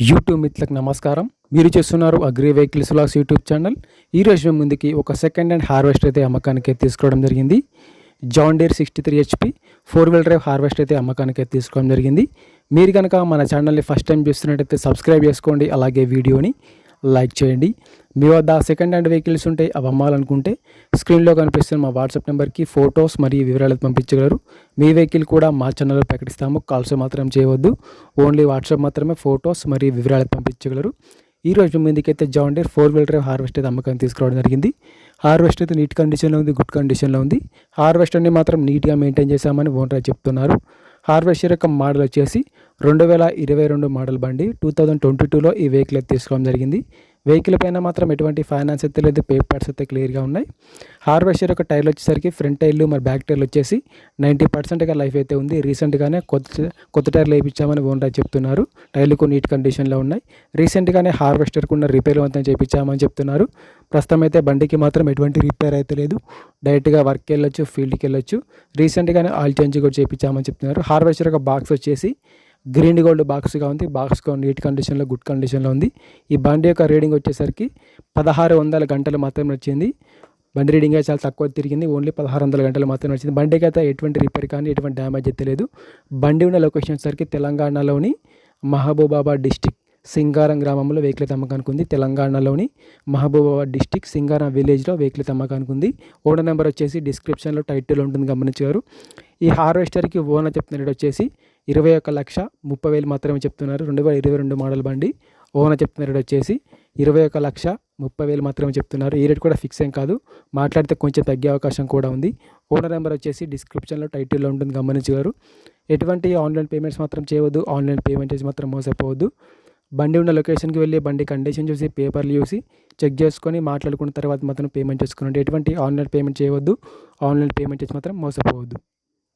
YouTube మిత్రులకు నమస్కారం. మీరు చేస్తున్నారు అగ్రి వెహికల్స్ లాస్ యూట్యూబ్ ఛానల్. ఈ రోజు మేము ముందుకి ఒక సెకండ్ హ్యాండ్ హార్వెస్టర్ అయితే అమ్మకానికి తీసుకోవడం జరిగింది. John Deere sixty three HP four wheel drive harvest అయితే అమ్మకానికి తీసుకోవడం జరిగింది. మీరు కనుక మన ఛానల్ని ఫస్ట్ టైం చూస్తున్నట్టయితే సబ్స్క్రైబ్ చేసుకోండి అలాగే వీడియోని లైక్ చేయండి. మీ వద్ద సెకండ్ హ్యాండ్ వెహికల్స్ ఉంటే అవి అమ్మాలనుకుంటే స్క్రీన్లో కనిపిస్తున్న మా వాట్సాప్ నెంబర్కి ఫొటోస్ మరియు వివరాలు పంపించగలరు. మీ వెహికల్ కూడా మా ఛానల్లో ప్రకటిస్తాము. కాల్స్ మాత్రం చేయవద్దు. ఓన్లీ వాట్సాప్ మాత్రమే ఫొటోస్ మరియు వివరాలు పంపించగలరు. ఈ రోజు ముందుకైతే John Deere four wheel drive harvest అయితే అమ్మకాన్ని తీసుకురావడం జరిగింది. హార్వెస్ట్ అయితే నీట్ కండిషన్లో ఉంది గుడ్ కండిషన్లో ఉంది. హార్వెస్టర్ని మాత్రం నీట్గా మెయింటైన్ చేశామని ఓనర్ చెప్తున్నారు. హార్వెస్టర్ యొక్క మోడల్ వచ్చేసి రెండు వేల ఇరవై రెండు మోడల్ బండి టూ థౌజండ్ ట్వంటీ టూలో ఈ వెహికల్ తీసుకోవడం జరిగింది. వెహికల్ పైన మాత్రం ఎటువంటి ఫైనాన్స్ అయితే లేదు పేపర్స్ అయితే క్లియర్గా ఉన్నాయి. హార్వెస్టర్ యొక్క టైర్లు వచ్చేసరికి ఫ్రంట్ టైర్లు మరి బ్యాక్ టైర్లు వచ్చేసి నైంటీ పర్సెంట్గా లైఫ్ అయితే ఉంది. రీసెంట్గానే కొత్త కొత్త టైర్లు వేయించామని ఓనర్ చెప్తున్నారు. టైర్లు నీట్ కండిషన్లో ఉన్నాయి. రీసెంట్గానే హార్వెస్టర్కు ఉన్న రిపేర్ అంతా చేయించామని చెప్తున్నారు. ప్రస్తుతం అయితే బండికి మాత్రం ఎటువంటి రిపేర్ అయితే లేదు. డైరెక్ట్గా వర్క్కి వెళ్ళొచ్చు ఫీల్డ్కి వెళ్ళొచ్చు. రీసెంట్గానే ఆయిల్ చేంజ్ కూడా చేయించామని చెప్తున్నారు. హార్వెస్టర్ యొక్క బాక్స్ వచ్చేసి గ్రీన్ గోల్డ్ బాక్స్గా ఉంది. బాక్స్ నీట్ కండిషన్లో గుడ్ కండిషన్లో ఉంది. ఈ బండి యొక్క రీడింగ్ వచ్చేసరికి పదహారు వందల గంటలు మాత్రమే నడిచింది. బండి రీడింగ్ చాలా తక్కువ తిరిగింది. ఓన్లీ పదహారు వందల గంటలు మాత్రమే నడిచింది. బండికి అయితే ఎటువంటి రిపేర్ కానీ ఎటువంటి డ్యామేజ్ అయితే లేదు. బండి ఉన్న లొకేషన్ వచ్చేసరికి తెలంగాణలోని మహబూబాబాద్ డిస్టిక్ సింగారం గ్రామంలో వెహికల్ తమ్మకానికి ఉంది. తెలంగాణలోని మహబూబాబాద్ డిస్టిక్ సింగారం విలేజ్లో వెహికల్ తమ్మకానికి ఉంది. ఓనర్ నెంబర్ వచ్చేసి డిస్క్రిప్షన్లో టైటిల్ ఉంటుంది. గమనించారు ఈ హార్వెస్టర్కి ఓనర్ చెప్తున్న రేట్ వచ్చేసి ఇరవై ఒక్క లక్ష ముప్పై వేలు మాత్రమే చెప్తున్నారు. రెండు వేల ఇరవై రెండు మోడల్ బండి. ఓనర్ చెప్తున్న రేట్ వచ్చేసి ఇరవై ఒక లక్ష ముప్పై వేలు మాత్రమే చెప్తున్నారు. ఈ రేట్ కూడా ఫిక్స్ ఏం కాదు. మాట్లాడితే కొంచెం తగ్గే అవకాశం కూడా ఉంది. ఓనర్ నెంబర్ వచ్చేసి డిస్క్రిప్షన్లో టైటిల్లో ఉంటుంది. గమనించగారు ఎటువంటి ఆన్లైన్ పేమెంట్స్ మాత్రం చేయవద్దు. ఆన్లైన్ పేమెంట్ చేసి మాత్రం మోసపోవద్దు. బండి ఉన్న లొకేషన్కి వెళ్ళి బండి కండిషన్ చూసి పేపర్లు చూసి చెక్ చేసుకొని మాట్లాడుకున్న తర్వాత మాత్రం పేమెంట్ చేసుకుని ఎటువంటి ఆన్లైన్ పేమెంట్ చేయవద్దు. ఆన్లైన్ పేమెంట్ చేసి మాత్రం మోసపోవద్దు.